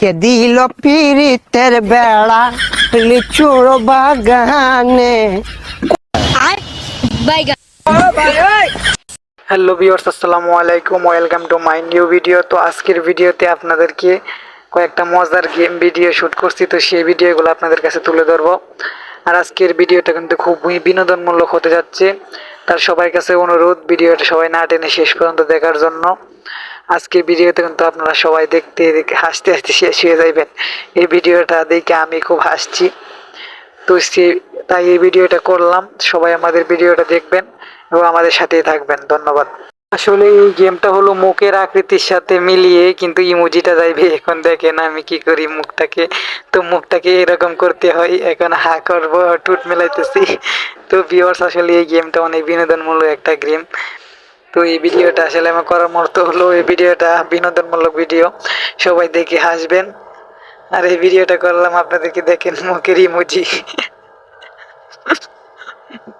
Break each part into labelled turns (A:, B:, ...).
A: কে দিল পিরিতের বেড়া? লিচুর বাগানে।
B: হ্যালো ভিউয়ার্স আসসালামু আলাইকুম। Welcome to my new video তো আজকের ভিডিওতে আপনাদেরকে কয়েকটা মজার গেম ভিডিও শ্যুট করছি। তো সেই ভিডিওগুলো আপনাদের কাছে তুলে ধরবো। আর আজকের ভিডিওটা কিন্তু খুব বিনোদনমূলক হতে যাচ্ছে। তার সবার কাছে অনুরোধ ভিডিওটা সবাই না টেনে শেষ পর্যন্ত দেখার জন্য। আজকের ভিডিওতে কিন্তু আপনারা সবাই দেখতে হাসতে হাসতে শেষ হয়ে যাবেন এই ভিডিওটা দেখে আমি খুব হাসছি। তো সে, তাই এই ভিডিওটা করলাম। সবাই আমাদের ভিডিওটা দেখবেন এবং আমাদের সাথেই থাকবেন। ধন্যবাদ। আসলে এই গেমটা হলো মুখের আকৃতির সাথে মিলিয়ে কিন্তু ইমোজিটা যাইবে। এখন দেখেন আমি কি করি মুখটাকে। তো মুখটাকে এরকম করতে হয়। এখন হা করব, টুট মেলাইতেছি। তো ভিউয়ার্স আসলে এই গেমটা অনেক বিনোদনমূলক একটা গেম। তো এই ভিডিওটা আসলে আমার করার মতো হলো এই ভিডিওটা বিনোদনমূলক ভিডিও। সবাই দেখে হাসবেন। আর এই ভিডিওটা করলাম আপনাদেরকে দেখেন মুখের ইমোজি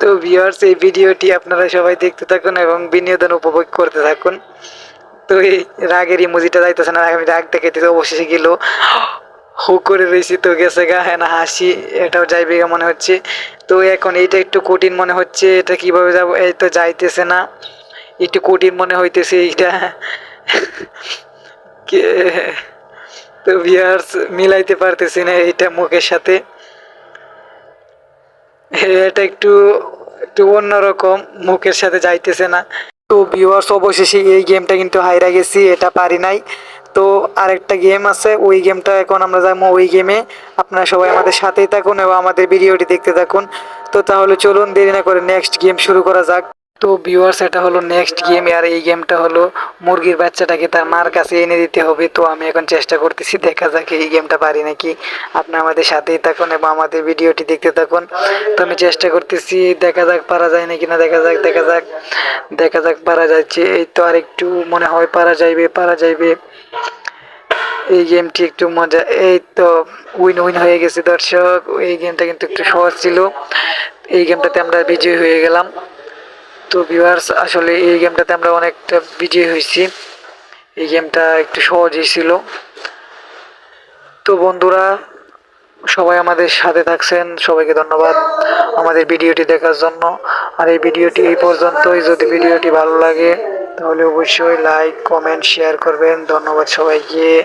B: তো ভিউয়ার্স এই ভিডিওটি আপনারা সবাই দেখতে থাকুন এবং বিনোদন উপভোগ করতে থাকুন। তো এই রাগের ইমোজিটা যাইতেছে না, আমি রাগ দেখাইতে অবশেষে গেল। হু করে রয়েছি তো গেছে গা হ্যাঁ না, হাসি, এটাও যাইবে মনে হচ্ছে। তো এখন এইটা একটু কঠিন মনে হচ্ছে, এটা কীভাবে যাব? এই তো যাইতেছে না। একটু কঠিন মনে হইতেছে এইটা। তো ভিউয়ার্স মিলাইতে পারতেছি না এইটা মুখের সাথে। এটা একটু একটু অন্যরকম, মুখের সাথে যাইতেছে না। তো ভিউয়ার্স অবশেষে এই গেমটা কিন্তু হাইরা গেছি, এটা পারি নাই। তো আরেকটা গেম আছে, ওই গেমটা এখন আমরা যাব ওই গেমে আপনারা সবাই আমাদের সাথেই থাকুন এবং আমাদের ভিডিওটি দেখতে থাকুন। তো তাহলে চলুন, দেরি না করে নেক্সট গেম শুরু করা যাক। তো ভিউয়ার্স এটা হলো নেক্সট গেম আর এই গেমটা হলো মুরগির বাচ্চাটাকে তার মার কাছে এনে দিতে হবে। তো আমি এখন চেষ্টা করতেছি, দেখা যাক এই গেমটা পারি নাকি। আপনি আমাদের সাথেই থাকুন এবং আমাদের ভিডিওটি দেখতে থাকুন। তো আমি চেষ্টা করতেছি, দেখা যাক পারা যায় নাকি না, দেখা যাক দেখা যাক দেখা যাক পারা যাচ্ছে। এই তো আর একটু মনে হয় পারা যাইবে পারা যাইবে। এই গেমটি একটু মজা, এই তো উইন উইন হয়ে গেছে দর্শক। এই গেমটা কিন্তু একটু সহজ ছিল। এই গেমটাতে আমরা বিজয়ী হয়ে গেলাম। তো ভিউয়ার্স আসলে এই গেমটাতে আমরা অনেকটা বিজয়ী হয়েছি। এই গেমটা একটু সহজই ছিল। তো বন্ধুরা, সবাই আমাদের সাথে থাকছেন, সবাইকে ধন্যবাদ আমাদের ভিডিওটি দেখার জন্য। আর এই ভিডিওটি এই পর্যন্তই। যদি ভিডিওটি ভালো লাগে, তাহলে অবশ্যই লাইক কমেন্ট শেয়ার করবেন। ধন্যবাদ সবাইকে।